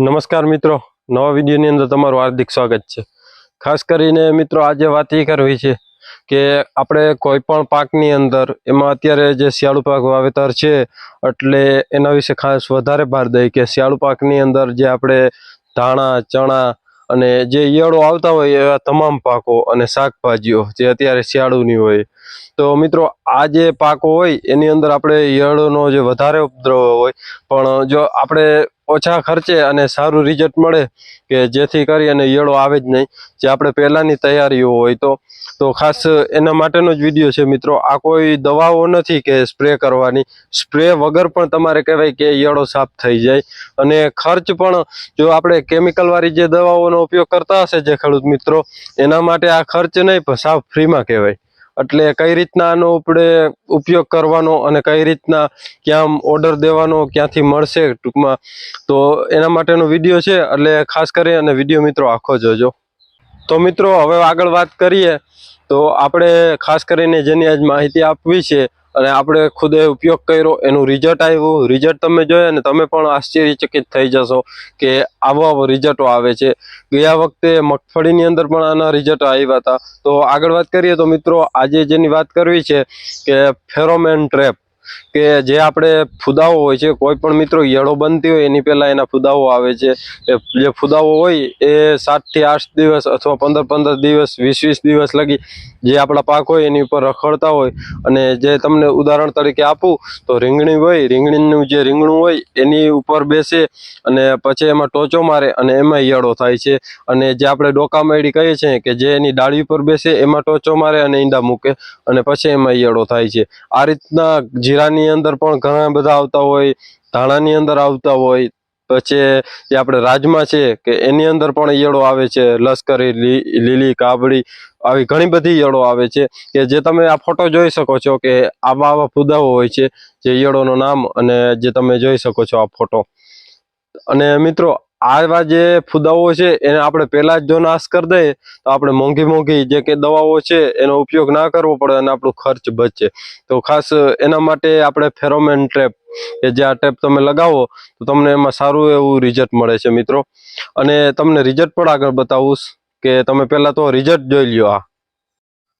નમસ્કાર મિત્રો. નવા વિડીયોની અંદર તમારું હાર્દિક સ્વાગત છે. ખાસ કરીને મિત્રો આજે વાત એ કરવી છે કે આપણે કોઈ પણ પાકની અંદર એમાં અત્યારે જે શિયાળુ પાક વાવેતર છે એટલે એના વિશે ખાસ વધારે ભાર દઈ કે શિયાળુ પાકની અંદર જે આપણે ધાણા, ચણા અને જે ઈયળો આવતા હોય એવા તમામ પાકો અને શાકભાજીઓ જે અત્યારે શિયાળુની હોય તો મિત્રો, આ જે પાકો હોય, એની અંદર આપણે ઈયળનો જે વધારે ઉપદ્રવ હોય, પણ જો આપણે ઓછા ખર્ચે અને સારું રિઝલ્ટ મળે કે જેથી કરી અને ઈયળો આવે જ નહીં, જે આપણે પહેલાંની તૈયારીઓ હોય તો તો ખાસ એના માટેનો જ વીડિયો છે મિત્રો. આ કોઈ દવાઓ નથી કે સ્પ્રે કરવાની. સ્પ્રે વગર પણ તમારે કહેવાય કે ઈયળો સાફ થઈ જાય. અને ખર્ચ પણ જો આપણે કેમિકલવાળી જે દવાઓનો ઉપયોગ કરતા હશે જે ખેડૂત મિત્રો, એના માટે આ ખર્ચ નહીં પણ સાફ ફ્રીમાં કહેવાય. એટલે કઈ રીતના આનો આપણે ઉપયોગ કરવાનો અને કઈ રીતના ક્યાં ઓર્ડર દેવાનો, ક્યાંથી મળશે ટૂંકમાં, તો એના માટેનો વીડિયો છે. એટલે ખાસ કરી અને વીડિયો મિત્રો આખો જોજો. તો મિત્રો, હવે આગળ વાત કરીએ, તો આપણે ખાસ કરીને જેની આજ માહિતી આપવી છે અને આપણે ખુદે ઉપયોગ કર્યો, એનું રિઝલ્ટ આવ્યું. રિઝલ્ટ તમે જોયા ને, તમે પણ આશ્ચર્યચકિત થઈ જશો કે આવો આવો રિઝલ્ટો આવે છે. ગયા વખતે મગફળીની અંદર પણ આના રિઝલ્ટ આવ્યા હતા. તો આગળ વાત કરીએ તો મિત્રો, આજે જેની વાત કરવી છે કે ફેરોમેન ટ્રેપ. કે જે આપણે ફુદાઓ હોય છે, કોઈ પણ મિત્રો યળો બનતી હોય, એની પહેલાં એના ફુદાઓ આવે છે. જે ફુદાઓ હોય, એ સાતથી આઠ દિવસ અથવા પંદર પંદર દિવસ, વીસ વીસ દિવસ લગી જે આપણા પાક હોય, એની ઉપર રખડતા હોય અને જે તમને ઉદાહરણ તરીકે આપું, તો રીંગણી હોય, રીંગણીનું જે રીંગણું હોય, એની ઉપર બેસે અને પછી એમાં ટોચો મારે અને એમાં ઈયળો થાય છે. અને જે આપણે ડોકામેડી કહીએ છીએ કે જે એની ડાળી ઉપર બેસે, એમાં ટોચો મારે અને ઈંડા મૂકે અને પછી એમાં ઈયળો થાય છે. આ રીતના જીરાની અંદર પણ ઘણા બધા આવતા હોય, ધાણાની અંદર આવતા હોય, પછી આપણે રાજમા છે કે એની અંદર પણ ઈયળો આવે છે, લશ્કરી લીલી કાબડી આવી ઘણી બધી ઈયળો આવે છે કે જે તમે આ ફોટો જોઈ શકો છો કે આવા આવા ફુદાઓ હોય છે જે ઈયળોનું નામ અને જે તમે જોઈ શકો છો આ ફોટો. અને મિત્રો આવા જે ફુદાઓ છે, એને આપણે પહેલા જ જો નાશ કરી દઈએ, તો આપણે મોંઘી મોંઘી જે કે દવાઓ છે, એનો ઉપયોગ ના કરવો પડે અને આપણો ખર્ચ બચે. તો ખાસ એના માટે આપણે ફેરોમેન ટ્રેપ, કે જે આ ટેપ તમે લગાવો, તો તમને એમાં સારું એવું રિઝલ્ટ મળે છે મિત્રો. અને તમને રિઝલ્ટ પણ આગળ બતાવું કે તમે પહેલાં તો રિઝલ્ટ જોઈ લ્યો આ.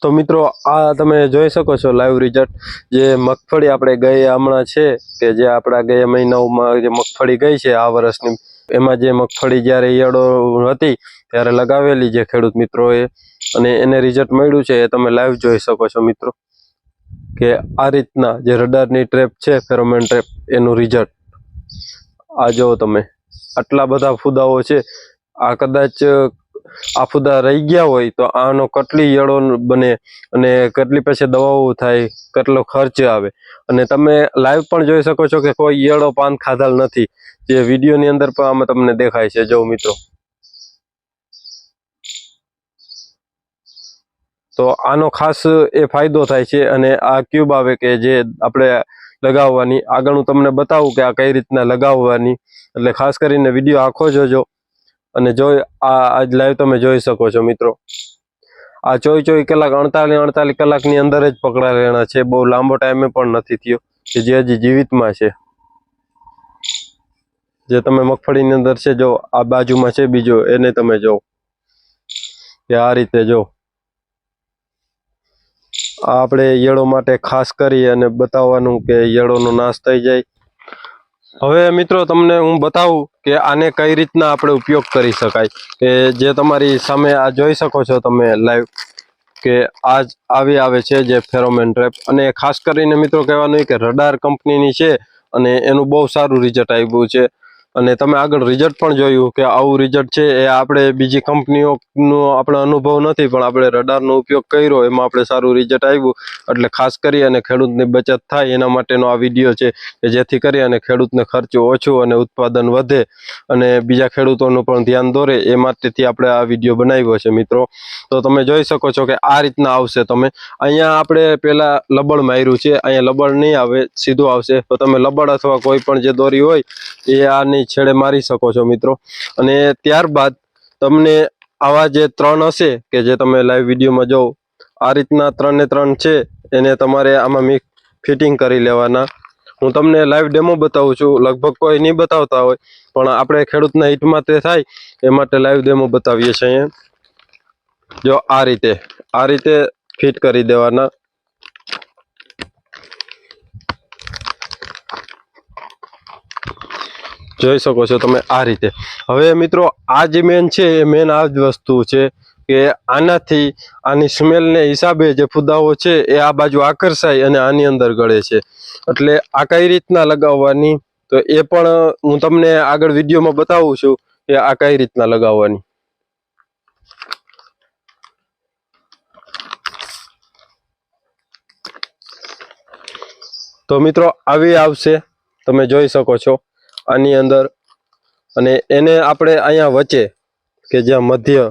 તો મિત્રો, આ તમે જોઈ શકો છો લાઈવ રિઝલ્ટ, જે મગફળી આપણે ગઈ હમણાં છે, કે જે આપણા ગયા મહિનાઓમાં જે મગફળી ગઈ છે, આ વર્ષની એમાં જે મગફળી જ્યારે ઈયળો હતી, ત્યારે લગાવેલી જે ખેડૂત મિત્રોએ, અને એને રિઝલ્ટ મળ્યું છે એ તમે લાઈવ જોઈ શકો છો મિત્રો, કે આ રીતના જે રડારની ટ્રેપ છે ફેરોમેન ટ્રેપ એનું રિઝલ્ટ આ જુઓ તમે, આટલા બધા ફુદાઓ છે, આ કદાચ આ ફુદા રહી ગયા હોય તો આનો કેટલી ઈયળો બને, અને કેટલી પછી દવાઓ થાય, કેટલો ખર્ચ આવે. અને તમે લાઈવ પણ જોઈ શકો છો કે કોઈ ઈયળો પાન ખાધલ નથી. જે વિડીયોની અંદર પણ આમાં તમને દેખાય છે જો મિત્રો. તો આનો ખાસ એ ફાયદો થાય છે અને આ ક્યુબ આવે કે જે આપણે લગાવવાની. આગળ હું તમને બતાવું કે આ કઈ રીતના લગાવવાની. એટલે ખાસ કરીને વીડિયો આખો જોજો અને જોઈ આ આજ લાઈવ તમે જોઈ શકો છો મિત્રો. આ ચોઈ ચોઈ કલાક, અડતાલીસ અડતાલીસ કલાકની અંદર જ પકડાયેલા છે. બહુ લાંબો ટાઈમે પણ નથી થયો, કે જે હજી જીવિતમાં છે. જે તમે મગફળીની અંદર છે, જો આ બાજુમાં છે બીજો, એને તમે જો. કે આ રીતે જો. આપણે યળો માટે ખાસ કરી અને બતાવવાનું કે યળોનો નાશ થઈ જાય. હવે મિત્રો તમને હું બતાવું કે આને કઈ રીતના આપણે ઉપયોગ કરી શકાય. કે જે તમારી સામે આ જોઈ શકો છો તમે લાઈવ, કે આજ આવી આવે છે જે ફેરોમેન ટ્રેપ. અને ખાસ કરીને મિત્રો કહેવાનું કે રડાર કંપનીની છે અને એનું બહુ સારું રિઝલ્ટ આવ્યું છે. અને તમે આગળ રિઝલ્ટ પણ જોયું કે આવું રિઝલ્ટ છે, એ આપણે બીજી કંપનીઓનો આપણે અનુભવ નથી, પણ આપણે રડારનો ઉપયોગ કર્યો, એમાં આપણે સારું રિઝલ્ટ આવ્યું. એટલે ખાસ કરી અને ખેડૂતની બચત થાય, એના માટેનો આ વીડિયો છે, કે જેથી કરી અને ખેડૂતને ખર્ચ ઓછું અને ઉત્પાદન વધે. અને બીજા ખેડૂતોનું પણ ધ્યાન દોરે, એ માટેથી આપણે આ વીડિયો બનાવ્યો છે, મિત્રો. તો તમે જોઈ શકો છો કે આ રીતના આવશે તમે. અહીંયા આપણે પહેલાં લબડ માર્યું છે, અહીંયા લબડ નહીં આવે, સીધું આવશે. તો તમે લબડ અથવા કોઈ પણ જે દોરી હોય, એ આની છેડે મારી શકો છો મિત્રો. અને ત્યારબાદ તમને આવા જે ત્રણ હશે, કે જે તમે લાઈવ વિડીયોમાં જોવો આ રીતના ત્રણે ત્રણ છે, એને તમારે આમાં મિક ફિટિંગ કરી લેવાના. હું તમને લાઈવ ડેમો બતાવું છું. લગભગ કોઈ નહીં બતાવતા હોય, પણ આપણે ખેડૂતના હિટમાં તે થાય, એ માટે લાઈવ ડેમો બતાવીએ છીએ જો આ રીતે આ રીતે ફિટ કરી દેવાના. જોઈ શકો છો તમે આ રીતે. હવે મિત્રો, આ જે મેન છે, એ મેન આ જ વસ્તુ છે કે આનાથી, આની સ્મેલને હિસાબે જે ફુદાઓ છે, એ આ બાજુ આકર્ષાય અને આની અંદર ગળે છે. એટલે આ કઈ રીતના લગાવવાની? તો એ પણ હું તમને આગળ વિડીયોમાં બતાવું છું કે આ કઈ રીતના લગાવવાની. તો મિત્રો, આવી આવશે. તમે જોઈ શકો છો. આની અંદર. અને એને આપણે અહીંયા વચ્ચે કે જ્યાં મધ્ય.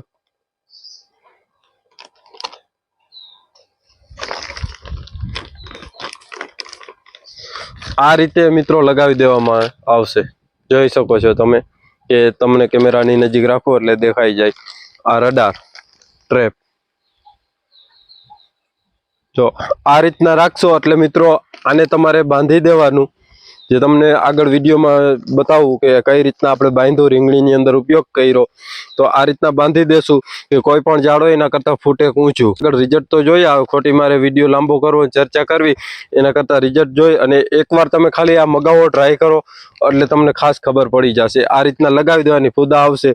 આ રીતે મિત્રો લગાવી દેવામાં આવશે. જોઈ શકો છો તમે કે તમને કેમેરાની નજીક રાખો એટલે દેખાઈ જાય આ રડાર ટ્રેપ. જો આ રીતના રાખશો એટલે મિત્રો આને તમારે બાંધી દેવાનું. જે તમને આગળ વિડીયોમાં બતાવું કે કઈ રીતના આપણે બાંધો રીંગણીની અંદર ઉપયોગ કર્યો, તો આ રીતના બાંધી દેશું કે કોઈ પણ ઝાડ એના કરતાં ફૂટે ઊંચું. આગળ રિઝલ્ટ તો જોઈએ આવે ખોટી મારે વીડિયો લાંબો કરવો ચર્ચા કરવી, એના કરતાં રિઝલ્ટ જોઈ અને એકવાર તમે ખાલી આ મગાવો ટ્રાય કરો, એટલે તમને ખાસ ખબર પડી જશે. આ રીતના લગાવી દેવાની, ફૂદા આવશે.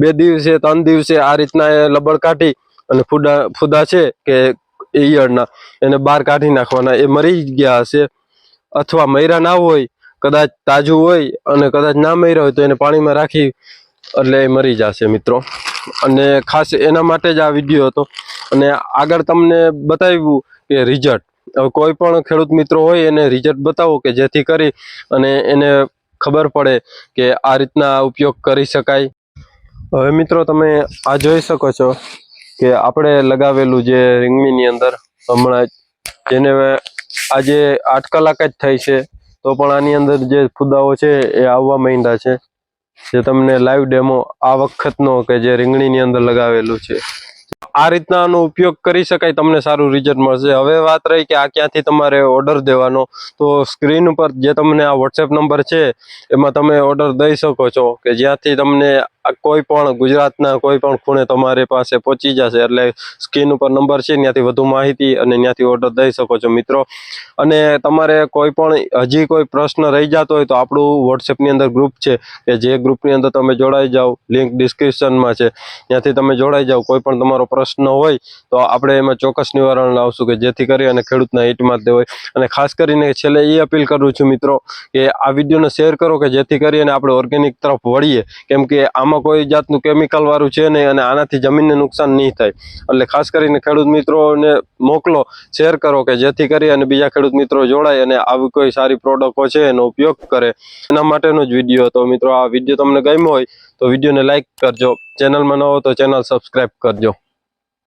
બે દિવસે, ત્રણ દિવસે આ રીતના એ લબડ કાઢી અને ફૂદા ફૂદા છે કે ઈયળના, એને બહાર કાઢી નાખવાના. એ મરી ગયા હશે. અથવા મયરા ના હોય, કદાચ તાજું હોય અને કદાચ ના મૈરા હોય તો એને પાણીમાં રાખી એટલે એ મરી જશે મિત્રો. અને ખાસ એના માટે જ આ વીડિયો હતો. અને આગળ તમને બતાવ્યું કે રિઝલ્ટ હવે કોઈ પણ ખેડૂત મિત્રો હોય એને રિઝલ્ટ બતાવો કે જેથી કરી અને એને ખબર પડે કે આ રીતના ઉપયોગ કરી શકાય. હવે મિત્રો તમે આ જોઈ શકો છો કે આપણે લગાવેલું જે રીંગણીની અંદર હમણાં જેને આજે આઠ કલાક જ થઈ છે. તો પણ આની અંદર જે ફુદાઓ છે એ આવવા માંડ્યા છે. જે તમને લાઈવ ડેમો આ વખતનો કે જે રીંગણીની અંદર લગાવેલું છે. આ રીતના આનો ઉપયોગ કરી શકાય, તમને સારું રિઝલ્ટ મળશે. હવે વાત રહી કે આ ક્યાંથી તમારે ઓર્ડર દેવાનો, તો સ્ક્રીન ઉપર જે તમને આ વોટ્સએપ નંબર છે, એમાં તમે ઓર્ડર દઈ શકો છો કે જ્યાંથી તમને કોઈ પણ ગુજરાતના કોઈ પણ ખૂણે તમારી પાસે પહોંચી જશે. એટલે સ્ક્રીન ઉપર નંબર છે, ત્યાંથી વધુ માહિતી અને ત્યાંથી ઓર્ડર દઈ શકો છો મિત્રો. અને તમારે કોઈ પણ, હજી કોઈ પ્રશ્ન રહી જતો હોય તો આપણું વોટ્સએપની અંદર ગ્રુપ છે કે જે ગ્રુપની અંદર તમે જોડાઈ જાઓ લિંક ડિસ્ક્રિપ્શનમાં છે. ત્યાંથી તમે જોડાઈ જાઓ, કોઈ પણ તમારો પ્રશ્ન હોય, તો આપણે એમાં ચોક્કસ નિવારણ લાવશું કે જેથી કરી અને ખેડૂતના હિતમાં તે હોય. અને ખાસ કરીને છેલ્લે એ અપીલ કરું છું મિત્રો કે આ વિડીયોને શેર કરો કે જેથી કરી અને આપણે ઓર્ગેનિક તરફ વળીએ. કેમ કે આમાં કોઈ જાતનું કેમિકલવાળું છે નહીં અને આનાથી જમીનને નુકસાન નહીં થાય. એટલે ખાસ કરીને ખેડૂત મિત્રોને મોકલો, શેર કરો કે જેથી કરી અને બીજા ખેડૂત મિત્રો જોડાય અને આવી કોઈ સારી પ્રોડક્ટો છે એનો ઉપયોગ કરે. એના માટેનો જ વીડિયો હતો. મિત્રો, આ વીડિયો તમને ગમ્યો હોય તો વિડીયોને લાઇક કરજો. ચેનલમાં ન હો તો ચેનલ સબસ્ક્રાઈબ કરજો.